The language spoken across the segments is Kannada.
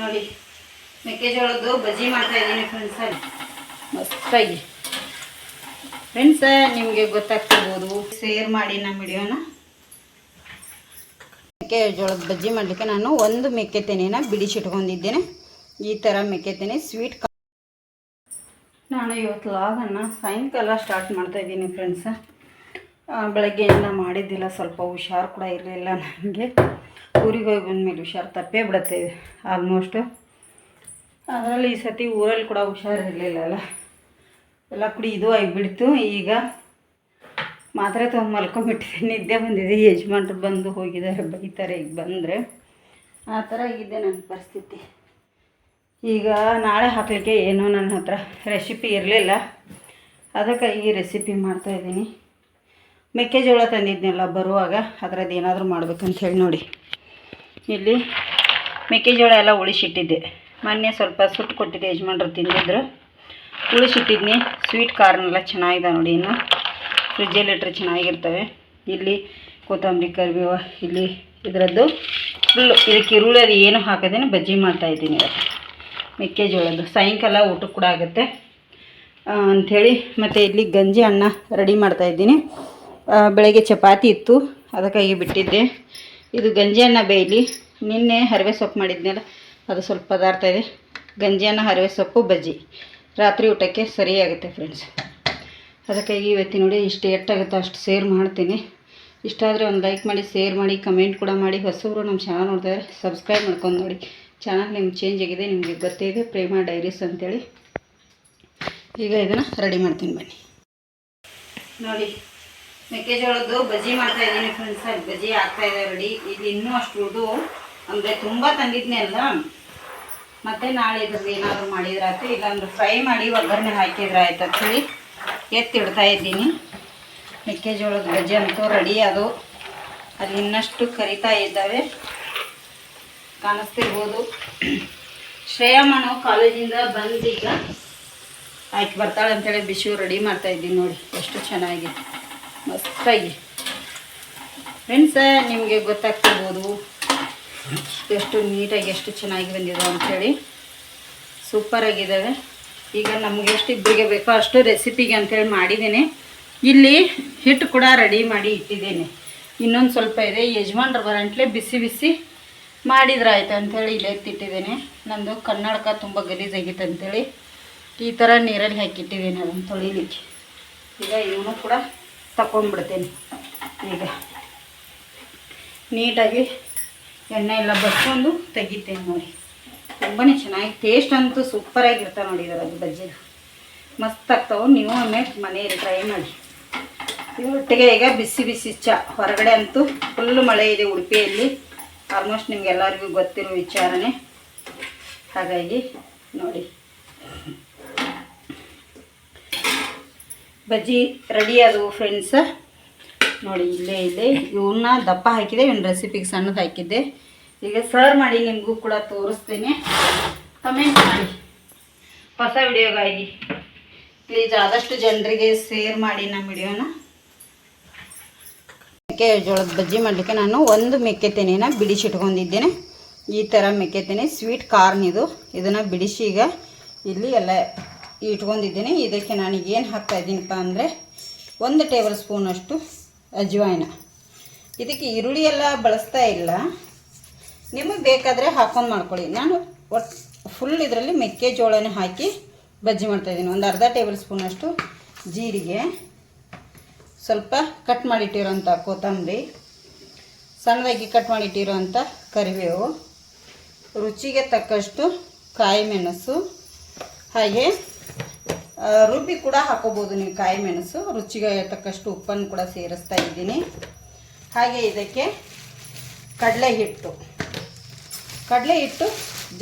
ನೋಡಿ, ಮೆಕ್ಕೆಜೋಳದ್ದು ಬಜ್ಜಿ ಮಾಡ್ತಾ ಇದ್ದೀನಿ ಫ್ರೆಂಡ್ಸ ಮಸ್ತಾಗಿ. ಫ್ರೆಂಡ್ಸ ನಿಮಗೆ ಗೊತ್ತಾಗ್ತಿರ್ಬೋದು. ಶೇರ್ ಮಾಡಿ ನಮ್ಮ ವಿಡಿಯೋನ. ಮೆಕ್ಕೆಜೋಳದ ಬಜ್ಜಿ ಮಾಡಲಿಕ್ಕೆ ನಾನು ಒಂದು ಮೆಕ್ಕೆ ತೆನೆನ ಬಿಡಿಸಿಟ್ಕೊಂಡಿದ್ದೇನೆ. ಈ ಥರ ಮೆಕ್ಕೆ ತೆನೆ ಸ್ವೀಟ್ ನಾನು ಇವತ್ತು ಲಾಗನ್ನು ಸಾಯಂಕಾಲ ಸ್ಟಾರ್ಟ್ ಮಾಡ್ತಾ ಇದ್ದೀನಿ ಫ್ರೆಂಡ್ಸ ಬೆಳಗ್ಗೆಯಿಂದ ಮಾಡಿದ್ದಿಲ್ಲ, ಸ್ವಲ್ಪ ಹುಷಾರು ಕೂಡ ಇರಲಿಲ್ಲ ನನಗೆ ಊರಿಗೆ ಹೋಗಿ ಬಂದಮೇಲೆ ಹುಷಾರು ತಪ್ಪೇ ಬಿಡುತ್ತೆ ಆಲ್ಮೋಸ್ಟು ಅದರಲ್ಲಿ ಈ ಸತಿ ಊರಲ್ಲಿ ಕೂಡ ಹುಷಾರಿರಲಿಲ್ಲಲ್ಲ. ಎಲ್ಲ ಕುಡಿ ಇದು ಆಗಿಬಿಡ್ತು, ಈಗ ಮಾತ್ರೆ ತೊಗೊಂಡು ಮಲ್ಕೊಂಬಿಟ್ಟಿದೆ ನಿದ್ದೆ ಬಂದಿದೆ, ಯಜಮಾನ್ರು ಬಂದು ಹೋಗಿದ್ದಾರೆ, ಬೈತಾರೆ ಈಗ ಬಂದರೆ. ಆ ಥರ ಇದೆ ನನ್ನ ಪರಿಸ್ಥಿತಿ. ಈಗ ನಾಳೆ ಹಾಕಲಿಕ್ಕೆ ಏನೂ ನನ್ನ ಹತ್ರ ರೆಸಿಪಿ ಇರಲಿಲ್ಲ. ಅದಕ್ಕೆ ಈ ರೆಸಿಪಿ ಮಾಡ್ತಾಯಿದ್ದೀನಿ ಮೆಕ್ಕೆಜೋಳ ತಂದಿದ್ದೆಲ್ಲ ಬರುವಾಗ, ಅದರದ್ದು ಏನಾದರೂ ಮಾಡ್ಬೇಕಂತ ಹೇಳಿ ನೋಡಿ. ಇಲ್ಲಿ ಮೆಕ್ಕೆಜೋಳ ಎಲ್ಲ ಉಳಿಸಿಟ್ಟಿದ್ದೆ. ಮೊನ್ನೆ ಸ್ವಲ್ಪ ಸುಟ್ಟು ಕೊಟ್ಟಿದ್ದೆ ಯಜಮಾನ್ರು ತಿಂದಿದ್ರು. ಉಳಿಸಿಟ್ಟಿದ್ನಿ. ಸ್ವೀಟ್ ಕಾರ್ನೆಲ್ಲ ಚೆನ್ನಾಗಿದೆ ನೋಡಿ ಇನ್ನು. ಫ್ರಿಜ್ಜಲ್ಲಿ ಇಟ್ಟರೆ ಚೆನ್ನಾಗಿರ್ತವೆ. ಇಲ್ಲಿ ಕೊತ್ತಂಬರಿ, ಕರಿಬೇವು, ಇಲ್ಲಿ ಇದರದ್ದು ಫುಲ್ಲು ಇದಕ್ಕೆ ಈರುಳ್ಳಿ ಅದು ಏನು ಹಾಕೋದೇನೆ ಬಜ್ಜಿ ಮಾಡ್ತಾಯಿದ್ದೀನಿ ಇವತ್ತು. ಮೆಕ್ಕೆಜೋಳದ್ದು. ಸಾಯಂಕಾಲ ಊಟಕ್ಕೆ ಕೂಡ ಆಗುತ್ತೆ. ಅಂಥೇಳಿ ಮತ್ತು ಇಲ್ಲಿ ಗಂಜಿ ಅನ್ನ ರೆಡಿ ಮಾಡ್ತಾಯಿದ್ದೀನಿ ಬೆಳಗ್ಗೆ ಚಪಾತಿ ಇತ್ತು. ಅದಕ್ಕಾಗಿ ಬಿಟ್ಟಿದ್ದೆ. ಇದು ಗಂಜಿಯನ್ನ ಬೇಯಲಿ. ನಿನ್ನೆ ಹರಿವೆ ಸೊಪ್ಪು ಮಾಡಿದ್ನಲ್ಲ, ಅದು ಸ್ವಲ್ಪ ಪದಾರ್ಥ ಇದೆ. ಗಂಜಿಯನ್ನ ಹರಿವೆ ಸೊಪ್ಪು, ಬಜ್ಜಿ. ರಾತ್ರಿ ಊಟಕ್ಕೆ ಸರಿಯಾಗುತ್ತೆ ಫ್ರೆಂಡ್ಸ್ ಅದಕ್ಕಾಗಿ ಇವತ್ತಿನ ನೋಡಿ, ಇಷ್ಟು ಎಟ್ಟಾಗುತ್ತೋ ಅಷ್ಟು ಸೇರ್ ಮಾಡ್ತೀನಿ. ಇಷ್ಟಾದರೆ ಒಂದು ಲೈಕ್ ಮಾಡಿ ಶೇರ್ ಮಾಡಿ ಕಮೆಂಟ್ ಕೂಡ ಮಾಡಿ. ಹೊಸಬ್ರು ನಮ್ಮ ಚಾನಲ್ ನೋಡ್ತಾರೆ ಸಬ್ಸ್ಕ್ರೈಬ್ ಮಾಡ್ಕೊಂಡು ನೋಡಿ. ಚಾನಲ್ ನಿಮ್ಗೆ ಚೇಂಜ್ ಆಗಿದೆ, ನಿಮಗೆ ಗೊತ್ತೇ ಇದೆ ಪ್ರೇಮ ಡೈರೀಸ್ ಅಂತೇಳಿ. ಈಗ ಇದನ್ನು ರೆಡಿ ಮಾಡ್ತೀನಿ ಬನ್ನಿ. ನೋಡಿ ಮೆಕ್ಕೆಜೋಳದ್ದು ಬಜ್ಜಿ ಮಾಡ್ತಾ ಇದ್ದೀನಿ ಫ್ರೆಂಡ್ಸ್ ಬಜ್ಜಿ ಆಗ್ತಾ ಇದೆ ರೆಡಿ ಇಲ್ಲಿ ಇನ್ನೂ ಅಷ್ಟು ಉಳಿದು ಅಂದರೆ ತುಂಬ ತಂದಿದ್ನೇ ಅಲ್ಲ ಮತ್ತೆ ನಾಳೆ ಇದ್ರದ್ದು ಏನಾದರೂ ಮಾಡಿದ್ರಾಯ್ತು ಇಲ್ಲಾಂದ್ರೆ ಫ್ರೈ ಮಾಡಿ ಒಗ್ಗರಣೆ ಹಾಕಿದ್ರೆ ಆಯ್ತು ಅಂತೇಳಿ ಎತ್ತಿಡ್ತಾ ಇದ್ದೀನಿ. ಮೆಕ್ಕೆಜೋಳದ ಬಜ್ಜಿ ಅಂತೂ ರೆಡಿ ಅದು. ಅಲ್ಲಿ ಇನ್ನಷ್ಟು ಕರಿತಾ ಇದ್ದಾವೆ ಕಾಣಿಸ್ತಿರ್ಬೋದು. ಶ್ರೇಯಮ್ಮನು ಕಾಲೇಜಿಂದ ಬಂದೀಗ. ಆಯ್ತು, ಬರ್ತಾಳೆ ಅಂತೇಳಿ ಬಿಸಿ ರೆಡಿ ಮಾಡ್ತಾ ಇದ್ದೀನಿ ನೋಡಿ. ಎಷ್ಟು ಚೆನ್ನಾಗಿ ಮಸ್ತಾಗಿ ಫ್ರೆಂಡ್ಸ ನಿಮಗೆ ಗೊತ್ತಾಗ್ತಿರ್ಬೋದು ಎಷ್ಟು ನೀಟಾಗಿ ಎಷ್ಟು ಚೆನ್ನಾಗಿ ಬಂದಿದೆ ಅಂಥೇಳಿ ಸೂಪರಾಗಿದ್ದಾವೆ ಈಗ ನಮಗೆ ಎಷ್ಟು ಇಬ್ಬರಿಗೆ ಬೇಕೋ ಅಷ್ಟು ರೆಸಿಪಿಗೆ ಅಂಥೇಳಿ ಮಾಡಿದ್ದೀನಿ. ಇಲ್ಲಿ ಹಿಟ್ಟು ಕೂಡ ರೆಡಿ ಮಾಡಿ ಇಟ್ಟಿದ್ದೀನಿ. ಇನ್ನೊಂದು ಸ್ವಲ್ಪ ಇದೆ. ಯಜಮಾನ್ರು ಬರಂಟ್ಲೆ ಬಿಸಿ ಬಿಸಿ ಮಾಡಿದ್ರಾಯ್ತು ಅಂಥೇಳಿ ಇಲ್ಲಿ ಎತ್ತಿಟ್ಟಿದ್ದೀನಿ. ನಂದು ಕನ್ನಡಕ ತುಂಬ ಗಲೀಜಾಗಿತ್ತು ಅಂಥೇಳಿ ಈ ಥರ ನೀರಲ್ಲಿ ಹಾಕಿಟ್ಟಿದ್ದೀನಿ ಅದನ್ನು ತೊಳಿಲಿಕ್ಕೆ. ಈಗ ಇವನು ಕೂಡ ತಗೊಂಡ್ಬಿಡ್ತೇನೆ ಈಗ ನೀಟಾಗಿ ಎಣ್ಣೆ ಎಲ್ಲ ಬಸ್ಕೊಂಡು ತೆಗಿತೇನೆ ನೋಡಿ. ತುಂಬಾ ಚೆನ್ನಾಗಿ ಟೇಸ್ಟ್ ಅಂತೂ ಸೂಪರಾಗಿರ್ತಾವೆ ನೋಡಿ ಇದರದ್ದು ಬಜ್ಜಿ ಮಸ್ತ್ ಆಗ್ತಾವೆ. ನೀವು ಒಮ್ಮೆ ಮನೆಯಲ್ಲಿ ಟ್ರೈ ಮಾಡಿ. ಒಟ್ಟಿಗೆ ಈಗ ಬಿಸಿ ಬಿಸಿ ಚಾ, ಹೊರಗಡೆ ಅಂತೂ ಫುಲ್ ಮಳೆ ಇದೆ ಉಡುಪಿಯಲ್ಲಿ. ಆಲ್ಮೋಸ್ಟ್ ನಿಮ್ಗೆಲ್ಲರಿಗೂ ಗೊತ್ತಿರೋ ವಿಚಾರನೇ. ಹಾಗಾಗಿ ನೋಡಿ. ಬಜ್ಜಿ ರೆಡಿ ಆದವು ಫ್ರೆಂಡ್ಸ್ ನೋಡಿ, ಇಲ್ಲೇ ಇಲ್ಲೇ. ಇವನ್ನ ದಪ್ಪ ಹಾಕಿದೆ ಇವನ್ನ ರೆಸಿಪಿಗೆ ಸಣ್ಣದು ಹಾಕಿದ್ದೆ. ಈಗ ಸರ್ವ್ ಮಾಡಿ ನಿಮಗೂ ಕೂಡ ತೋರಿಸ್ತೇನೆ. ಕಮೆಂಟ್ ಮಾಡಿ. ಹೊಸ ವಿಡಿಯೋಗಾಗಿ. ಪ್ಲೀಸ್ ಆದಷ್ಟು ಜನರಿಗೆ ಶೇರ್ ಮಾಡಿ ನಮ್ಮ ವಿಡಿಯೋನ. ಮೆಕ್ಕೆಜೋಳದ ಬಜ್ಜಿ ಮಾಡಲಿಕ್ಕೆ ನಾನು ಒಂದು ಮೆಕ್ಕೆ ಬಿಡಿಸಿಟ್ಕೊಂಡಿದ್ದೇನೆ. ಈ ಥರ ಮೆಕ್ಕೆ ತೆನೆ ಸ್ವೀಟ್ ಕಾರ್ನ್ ಇದು. ಇದನ್ನು ಬಿಡಿಸಿ ಈಗ ಇಲ್ಲಿ ಎಲ್ಲ ಇಟ್ಕೊಂಡಿದ್ದೇನೆ. ಇದಕ್ಕೆ ನಾನು ಏನು ಹಾಕ್ತಾ ಇದ್ದೀನಪ್ಪ ಅಂದರೆ ಒಂದು ಟೇಬಲ್ ಸ್ಪೂನಷ್ಟು ಅಜ್ವಾಯಿನ. ಇದಕ್ಕೆ ಈರುಳ್ಳಿ ಎಲ್ಲ ಬಳಸ್ತಾ ಇಲ್ಲ. ನಿಮಗೆ ಬೇಕಾದರೆ ಹಾಕೊಂಡು ಮಾಡ್ಕೊಳ್ಳಿ. ನಾನು ಒಟ್ಟು ಫುಲ್ ಇದರಲ್ಲಿ ಮೆಕ್ಕೆಜೋಳನ ಹಾಕಿ ಬಜ್ಜಿ ಮಾಡ್ತಾಯಿದ್ದೀನಿ ಒಂದು ಅರ್ಧ ಟೇಬಲ್ ಸ್ಪೂನಷ್ಟು ಜೀರಿಗೆ. ಸ್ವಲ್ಪ ಕಟ್ ಮಾಡಿಟ್ಟಿರೋಂಥ ಕೊತ್ತಂಬರಿ. ಸಣ್ಣದಾಗಿ ಕಟ್ ಮಾಡಿಟ್ಟಿರೋಂಥ ಕರಿಬೇವು. ರುಚಿಗೆ ತಕ್ಕಷ್ಟು ಕಾಯಿ ಮೆಣಸು ಹಾಗೆ ರುಬ್ಬಿ ಕೂಡ ಹಾಕೋಬೋದು ನೀವು ಕಾಯಿ ಮೆಣಸು. ರುಚಿಗೆ ತಕ್ಕಷ್ಟು ಉಪ್ಪನ್ನು ಕೂಡ ಸೇರಿಸ್ತಾ ಇದ್ದೀನಿ. ಹಾಗೆ ಇದಕ್ಕೆ ಕಡಲೆ ಹಿಟ್ಟು. ಕಡಲೆ ಹಿಟ್ಟು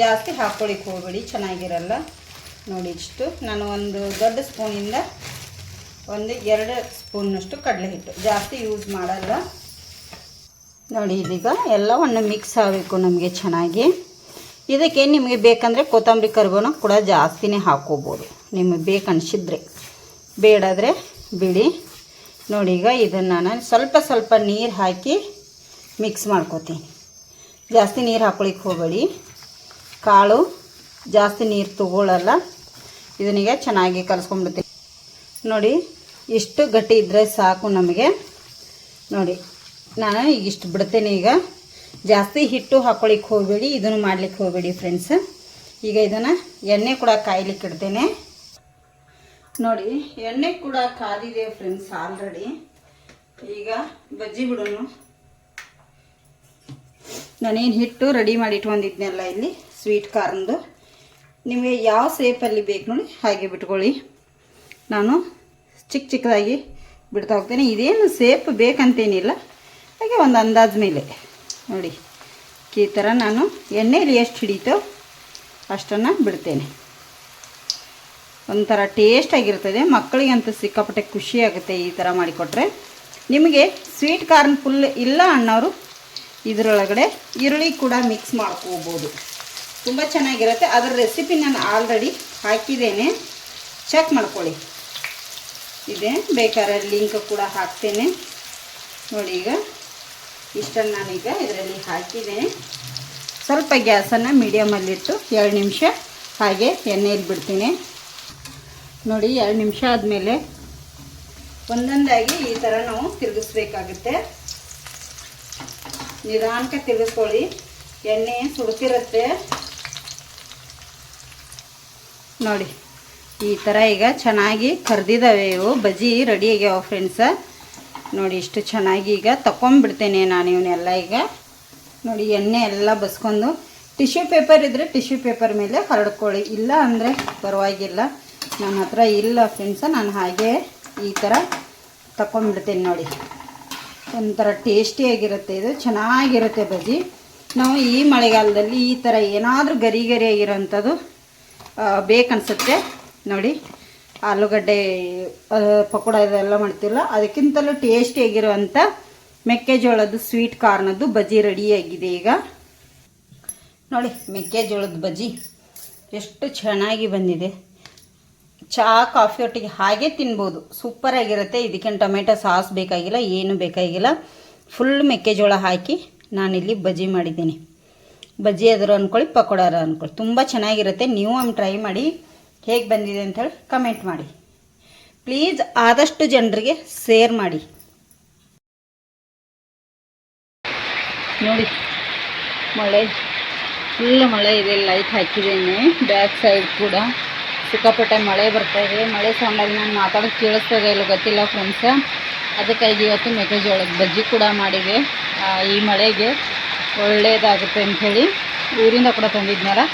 ಜಾಸ್ತಿ ಹಾಕ್ಕೊಳ್ಳಿಕ್ಕೆ ಹೋಗಬೇಡಿ, ಚೆನ್ನಾಗಿರಲ್ಲ. ನೋಡಿ ಇಷ್ಟು. ನಾನು ಒಂದು ದೊಡ್ಡ ಸ್ಪೂನಿಂದ ಒಂದು ಎರಡು ಸ್ಪೂನ್ನಷ್ಟು ಕಡಲೆ ಹಿಟ್ಟು. ಜಾಸ್ತಿ ಯೂಸ್ ಮಾಡಲ್ಲ. ನೋಡಿ ಇದೀಗ ಎಲ್ಲವನ್ನು ಮಿಕ್ಸ್ ಆಗಬೇಕು ನಮಗೆ ಚೆನ್ನಾಗಿ. ಇದಕ್ಕೆ ನಿಮಗೆ ಬೇಕಂದರೆ ಕೊತ್ತಂಬರಿ ಕರಿಬೇವನ ಕೂಡ ಜಾಸ್ತಿನೇ ಹಾಕೋಬೋದು. ನಿಮಗೆ ಬೇಕನ್ಸಿದ್ರೆ ಬೇಡಾದರೆ ಬಿಡಿ ನೋಡಿ ಈಗ ಇದನ್ನು ನಾನು ಸ್ವಲ್ಪ ಸ್ವಲ್ಪ ನೀರು ಹಾಕಿ ಮಿಕ್ಸ್ ಮಾಡ್ಕೋತೀನಿ. ಜಾಸ್ತಿ ನೀರು ಹಾಕೊಳಿಕ್ಕೆ ಹೋಗಬೇಡಿ. ಕಾಳು ಜಾಸ್ತಿ ನೀರು ತಗೊಳ್ಳಲ್ಲ ಇದನ್ನೀಗ ಚೆನ್ನಾಗಿ ಕಲಿಸ್ಕೊಂಡ್ಬಿಡ್ತೀನಿ. ನೋಡಿ, ಇಷ್ಟು ಗಟ್ಟಿ ಇದ್ದರೆ ಸಾಕು ನಮಗೆ. ನೋಡಿ, ನಾನು ಈಗ ಇಷ್ಟು ಬಿಡ್ತೇನೆ ಈಗ. ಜಾಸ್ತಿ ಹಿಟ್ಟು ಹಾಕ್ಕೊಳಿಕ್ಕೆ ಹೋಗಬೇಡಿ, ಇದನ್ನು ಮಾಡ್ಲಿಕ್ಕೆ ಹೋಗಬೇಡಿ ಫ್ರೆಂಡ್ಸ್ ಈಗ ಇದನ್ನು ಎಣ್ಣೆ ಕೂಡ ಕಾಯ್ಲಿಕ್ಕೆ ಇಡ್ತೇನೆ. ನೋಡಿ, ಎಣ್ಣೆ ಕೂಡ ಕಾದಿದೆ ಫ್ರೆಂಡ್ಸ್ ಆಲ್ರೆಡಿ ಈಗ ಬಜ್ಜಿ ಬಿಡೋನು ನಾನೇನು ಹಿಟ್ಟು ರೆಡಿ ಮಾಡಿ ಇಟ್ಕೊಂಡಿದ್ನೆಲ್ಲ ಇಲ್ಲಿ ಸ್ವೀಟ್ ಕಾರ್ನ್ದು. ನಿಮಗೆ ಯಾವ ಸೇಪಲ್ಲಿ ಬೇಕು ನೋಡಿ, ಹಾಗೆ ಬಿಟ್ಕೊಳ್ಳಿ. ನಾನು ಚಿಕ್ಕ ಚಿಕ್ಕದಾಗಿ ಬಿಡ್ತಾ ಹೋಗ್ತೇನೆ. ಇದೇನು ಸೇಪ್ ಬೇಕಂತೇನಿಲ್ಲ, ಹಾಗೆ ಒಂದು ಅಂದಾಜು ಮೇಲೆ. ನೋಡಿ, ಈ ಥರ ನಾನು ಎಣ್ಣೆಯಲ್ಲಿ ಎಷ್ಟು ಹಿಡಿತೋ ಅಷ್ಟನ್ನು ಬಿಡ್ತೇನೆ. ಒಂಥರ ಟೇಸ್ಟ್ ಆಗಿರ್ತದೆ, ಮಕ್ಕಳಿಗಂತೂ ಸಿಕ್ಕಾಪಟ್ಟೆ ಖುಷಿ ಆಗುತ್ತೆ ಈ ಥರ ಮಾಡಿಕೊಟ್ರೆ. ನಿಮಗೆ ಸ್ವೀಟ್ ಕಾರ್ನ್ ಫುಲ್ ಇಲ್ಲ ಅನ್ನೋರು ಇದರೊಳಗಡೆ ಈರುಳ್ಳಿ ಕೂಡ ಮಿಕ್ಸ್ ಮಾಡ್ಕೋಬೋದು. ತುಂಬ ಚೆನ್ನಾಗಿರುತ್ತೆ, ಅದರ ರೆಸಿಪಿ ನಾನು ಆಲ್ರೆಡಿ ಹಾಕಿದ್ದೇನೆ. ಚೆಕ್ ಮಾಡ್ಕೊಳ್ಳಿ. ಇದೆ, ಬೇಕಾದ್ರೆ ಲಿಂಕ್ ಕೂಡ ಹಾಕ್ತೇನೆ. ನೋಡಿ ಈಗ. ಇಷ್ಟನ್ನು ನಾನೀಗ ಇದರಲ್ಲಿ ಹಾಕಿದ್ದೇನೆ. ಸ್ವಲ್ಪ ಗ್ಯಾಸನ್ನು ಮೀಡಿಯಮಲ್ಲಿಟ್ಟು ಎರಡು ನಿಮಿಷ ಹಾಗೆ ಎಣ್ಣೆಯಲ್ಲಿ ಬಿಡ್ತೀನಿ. ನೋಡಿ, ಎರಡು ನಿಮಿಷ ಆದಮೇಲೆ ಒಂದೊಂದಾಗಿ ಈ ಥರ ನಾವು ತಿರುಗಿಸ್ಬೇಕಾಗುತ್ತೆ. ನಿಧಾನಕ್ಕೆ ತಿರುಗಿಸ್ಕೊಳ್ಳಿ. ಎಣ್ಣೆ ಸುಡ್ತಿರುತ್ತೆ. ನೋಡಿ, ಈ ಥರ ಈಗ ಚೆನ್ನಾಗಿ ಕರೆದಿದ್ದಾವೆ ಇವು. ಬಜ್ಜಿ ರೆಡಿ ಆಗ್ಯಾವ ಫ್ರೆಂಡ್ಸ ನೋಡಿ ಇಷ್ಟು ಚೆನ್ನಾಗಿ ಈಗ ತಗೊಂಡ್ಬಿಡ್ತೇನೆ ನಾನು ಇವನ್ನೆಲ್ಲ ಈಗ. ನೋಡಿ ಎಣ್ಣೆ ಎಲ್ಲ ಬಸ್ಕೊಂಡು. ಟಿಶ್ಯೂ ಪೇಪರ್ ಇದ್ದರೆ ಟಿಶ್ಯೂ ಪೇಪರ್ ಮೇಲೆ ಹರಡ್ಕೊಳ್ಳಿ. ಇಲ್ಲ ಅಂದರೆ ಪರವಾಗಿಲ್ಲ. ನನ್ನ ಹತ್ರ ಇಲ್ಲ ಫ್ರೆಂಡ್ಸ ನಾನು ಹಾಗೆ ಈ ಥರ ತಗೊಂಡ್ಬಿಡ್ತೇನೆ ನೋಡಿ. ಒಂಥರ ಟೇಸ್ಟಿಯಾಗಿರುತ್ತೆ ಇದು. ಚೆನ್ನಾಗಿರುತ್ತೆ ಬಜ್ಜಿ. ನಾವು ಈ ಮಳೆಗಾಲದಲ್ಲಿ ಈ ಥರ ಏನಾದರೂ ಗರಿ ಗರಿಯಾಗಿರೋಂಥದ್ದು ಬೇಕನ್ಸುತ್ತೆ. ನೋಡಿ. ಆಲೂಗಡ್ಡೆ ಪಕೋಡ ಇದೆಲ್ಲ ಮಾಡ್ತಿಲ್ಲ ಅದಕ್ಕಿಂತಲೂ ಟೇಸ್ಟಿಯಾಗಿರುವಂಥ ಮೆಕ್ಕೆಜೋಳದ ಸ್ವೀಟ್ ಕಾರ್ನದ್ದು ಬಜ್ಜಿ ರೆಡಿಯಾಗಿದೆ ಈಗ. ನೋಡಿ, ಮೆಕ್ಕೆಜೋಳದ ಬಜ್ಜಿ ಎಷ್ಟು ಚೆನ್ನಾಗಿ ಬಂದಿದೆ. ಚಹಾ ಕಾಫಿ ಒಟ್ಟಿಗೆ ಹಾಗೆ ತಿನ್ಬೋದು. ಸೂಪರಾಗಿರುತ್ತೆ ಇದಕ್ಕೆ ಟೊಮೆಟೊ ಸಾಸ್ ಬೇಕಾಗಿಲ್ಲ, ಏನು ಬೇಕಾಗಿಲ್ಲ. ಫುಲ್ ಮೆಕ್ಕೆಜೋಳ ಹಾಕಿ ನಾನಿಲ್ಲಿ ಬಜ್ಜಿ ಮಾಡಿದ್ದೀನಿ. ಬಜ್ಜಿ ಆದರೂ ಅಂದ್ಕೊಳ್ಳಿ ಪಕೋಡಾರ ಅಂದ್ಕೊಳ್ಳಿ ತುಂಬ ಚೆನ್ನಾಗಿರುತ್ತೆ. ನೀವು ಒಮ್ಮೆ ಟ್ರೈ ಮಾಡಿ. ಹೇಗೆ ಬಂದಿದೆ ಅಂಥೇಳಿ ಕಮೆಂಟ್ ಮಾಡಿ. ಪ್ಲೀಸ್ ಆದಷ್ಟು ಜನರಿಗೆ ಶೇರ್ ಮಾಡಿ. ನೋಡಿ, ಮಳೆ ಫುಲ್ ಮಳೆ ಇದೆ ಲೈಟ್ ಹಾಕಿದ್ದೇನೆ ಬ್ಯಾಕ್ ಸೈಡ್ ಕೂಡ. ಸಿಕ್ಕಾಪಟ್ಟೆ ಮಳೆ ಬರ್ತಾ ಇದೆ. ಮಳೆ ಸೌಂಡಲ್ಲಿ ನಾನು ಮಾತಾಡೋದು ಕೇಳಿಸ್ತದೆ ಇಲ್ಲ ಗೊತ್ತಿಲ್ಲ ಫ್ರೆಂಡ್ಸ ಅದಕ್ಕಾಗಿ ಇವತ್ತು ಮೆಕ್ಕೆಜೋಳದ ಬಜ್ಜಿ ಕೂಡ ಮಾಡಿದೆ. ಈ ಮಳೆಗೆ ಒಳ್ಳೆಯದಾಗುತ್ತೆ ಅಂಥೇಳಿ ಊರಿಂದ ಕೂಡ ತಂದಿದ್ನಲ್ಲ.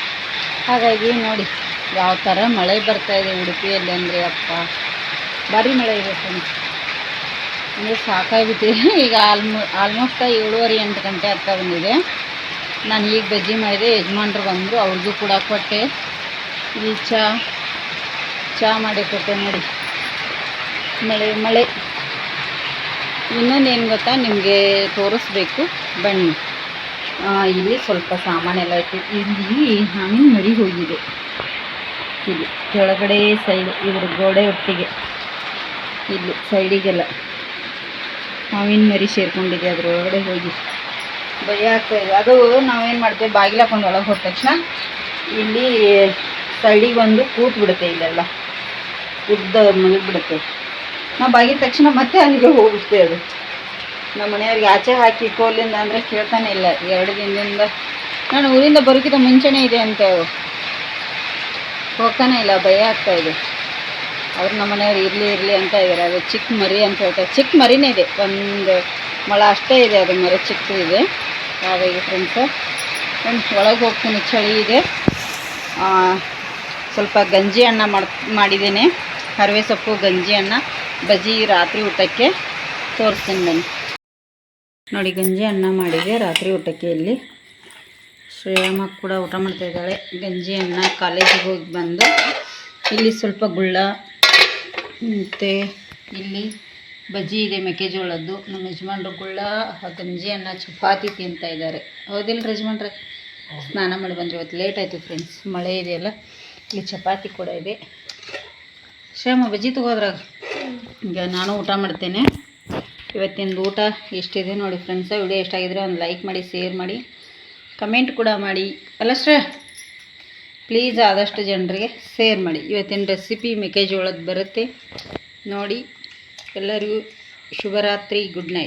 ಹಾಗಾಗಿ ನೋಡಿ ಯಾವ ಥರ ಮಳೆ ಬರ್ತಾ ಇದೆ ಉಡುಪಿಯಲ್ಲಿ ಅಂದರೆ ಅಪ್ಪ. ಭಾರಿ ಮಳೆ ಇದೆ ಫ್ರೆಂಡ್ಸ್. ಅಂದರೆ ಸಾಕಾಗ್ಬಿಟ್ಟಿದೆ. ಈಗ ಆಲ್ಮೋ, ಆಲ್ಮೋಸ್ಟ್ ಏಳುವರೆ ಎಂಟು ಗಂಟೆ ಆಗ್ತಾ ಬಂದಿದೆ. ನಾನು ಈಗ ಬಜ್ಜಿ ಮಾಡಿದೆ, ಯಜಮಾನ್ರು ಬಂದರು, ಅವ್ರಿಗೂ ಕೂಡ ಕೊಟ್ಟೆ. ಈ ಚಹಾ ಚಹಾ ಮಾಡಿ ಕೊಟ್ಟೆ ನೋಡಿ. ಮಳೆ ಮಳೆ. ಇನ್ನೊಂದು ಏನು ಗೊತ್ತಾ? ನಿಮಗೆ ತೋರಿಸ್ಬೇಕು. ಬನ್ನಿ. ಇಲ್ಲಿ ಸ್ವಲ್ಪ ಸಾಮಾನೆಲ್ಲ ಇತ್ತು ಇಲ್ಲಿ ಹಣ್ಣಿನ ಮರಿ ಹೋಗಿದೆ. ಇಲ್ಲಿ. ಕೆಳಗಡೆ ಸೈಡ್ ಇದ್ರ ಗೋಡೆ ಒಟ್ಟಿಗೆ. ಇಲ್ಲಿ ಸೈಡಿಗೆಲ್ಲ. ಮಾವಿನ ಮರಿ ಸೇರ್ಕೊಂಡಿದೆ ಅದ್ರೊಳಗಡೆ ಹೋಗಿ. ಭಯ ಇದೆ, ಅದು ನಾವೇನು ಮಾಡ್ತೇವೆ, ಬಾಗಿಲು ಹಾಕೊಂಡು ಒಳಗೆ ಹೋದ ತಕ್ಷಣ ಇಲ್ಲಿ ಸೈಡಿಗೆ ಒಂದು ಕೂತ್ ಬಿಡುತ್ತೆ ಇಲ್ಲೆಲ್ಲ. ಉದ್ದ ಮಲಗಿಬಿಡುತ್ತೆ ನಾವು ಬಾಗಿದ ತಕ್ಷಣ ಮತ್ತೆ ಅಲ್ಲಿಗೆ ಹೋಗುತ್ತೆ ಅದು. ನಮ್ಮ ಮನೆಯವ್ರಿಗೆ ಆಚೆ ಹಾಕಿ ಕೋಲಿಂದ ಅಂದರೆ ಕೇಳ್ತಾನೆ ಇಲ್ಲ, ಎರಡು ದಿನದಿಂದ. ನಾನು ಊರಿಂದ ಬರೋಕ್ಕಿಂತ ಮುಂಚೆನೇ ಇದೆ ಅಂತ. ಹೋಗ್ತಾನೆ ಇಲ್ಲ, ಭಯ ಆಗ್ತಾ ಇದೆ. ಅವ್ರು ನಮ್ಮ ಮನೆಯವ್ರು ಇರಲಿ ಇರಲಿ ಅಂತ ಇದ್ದಾರೆ ಅದು ಚಿಕ್ಕ ಮರಿ ಅಂತ ಹೇಳ್ತಾರೆ. ಚಿಕ್ಕ ಮರಿನೇ ಇದೆ. ಒಂದು ಮೊಳ ಅಷ್ಟೇ ಇದೆ. ಅದು ಮರಿ ಚಿಕ್ಕದು ಇದೆ. ಹಾಗಾಗಿ ಫ್ರೆಂಡ್ಸು ಫ್ರೆಂಡ್ಸ್ ಒಳಗೆ ಹೋಗ್ತೀನಿ. ಚಳಿ ಇದೆ. ಸ್ವಲ್ಪ ಗಂಜಿ ಅನ್ನ ಮಾಡಿ, ಮಾಡಿದ್ದೀನಿ. ಹರವೆ ಸೊಪ್ಪು, ಗಂಜಿ ಅನ್ನ. ಬಜಿ ರಾತ್ರಿ ಊಟಕ್ಕೆ ತೋರಿಸ್ತೀನಿ ಬನ್ನಿ. ನೋಡಿ, ಗಂಜಿ ಅನ್ನ ಮಾಡಿದೆ ರಾತ್ರಿ ಊಟಕ್ಕೆ ಇಲ್ಲಿ. ಶ್ರೇಯಮ್ಮ ಕೂಡ ಊಟ ಮಾಡ್ತಾ ಇದ್ದಾಳೆ. ಗಂಜಿ ಅನ್ನ ಕಾಲೇಜಿಗೆ ಹೋಗಿ ಬಂದು ಇಲ್ಲಿ ಸ್ವಲ್ಪ ಗುಳ್ಳ, ಮತ್ತು ಇಲ್ಲಿ ಬಜ್ಜಿ ಇದೆ ಮೆಕ್ಕೆಜೋಳದ್ದು. ನಮ್ಮ ಯಜಮಾನ್ರು ಗುಳ್ಳ ಗಂಜಿಯನ್ನು ಚಪಾತಿ ತಿಂತಾ ಇದ್ದಾರೆ. ಹೌದಿಲ್ಲ ಯಜಮಾನ್ರೆ? ಸ್ನಾನ ಮಾಡಿ ಬಂದರೆ ಇವತ್ತು ಲೇಟ್ ಆಯಿತು ಫ್ರೆಂಡ್ಸ್ ಮಳೆ ಇದೆಯಲ್ಲ, ಇಲ್ಲಿ ಚಪಾತಿ ಕೂಡ ಇದೆ. ಶ್ರೇಮ ಬಜ್ಜಿ ತಗೋದ್ರಾಗ? ಈಗ ನಾನು ಊಟ ಮಾಡ್ತೇನೆ. ಇವತ್ತಿನ ಊಟ ಎಷ್ಟಿದೆ ನೋಡಿ ಫ್ರೆಂಡ್ಸ ವಿಡಿಯೋ ಎಷ್ಟಾಗಿದ್ರೆ ಒಂದು ಲೈಕ್ ಮಾಡಿ ಶೇರ್ ಮಾಡಿ. ಕಮೆಂಟ್ ಕೂಡ ಮಾಡಿ. ಅಲ್ಲ ಸರ್ ಪ್ಲೀಸ್ ಆದಷ್ಟು ಜನರಿಗೆ ಶೇರ್ ಮಾಡಿ. ಇವತ್ತಿನ ರೆಸಿಪಿ ಮೆಕ್ಕೆಜೋಳದ ಬರುತ್ತೆ. ನೋಡಿ, ಎಲ್ಲರಿಗೂ ಶುಭರಾತ್ರಿ ಗುಡ್ ನೈಟ್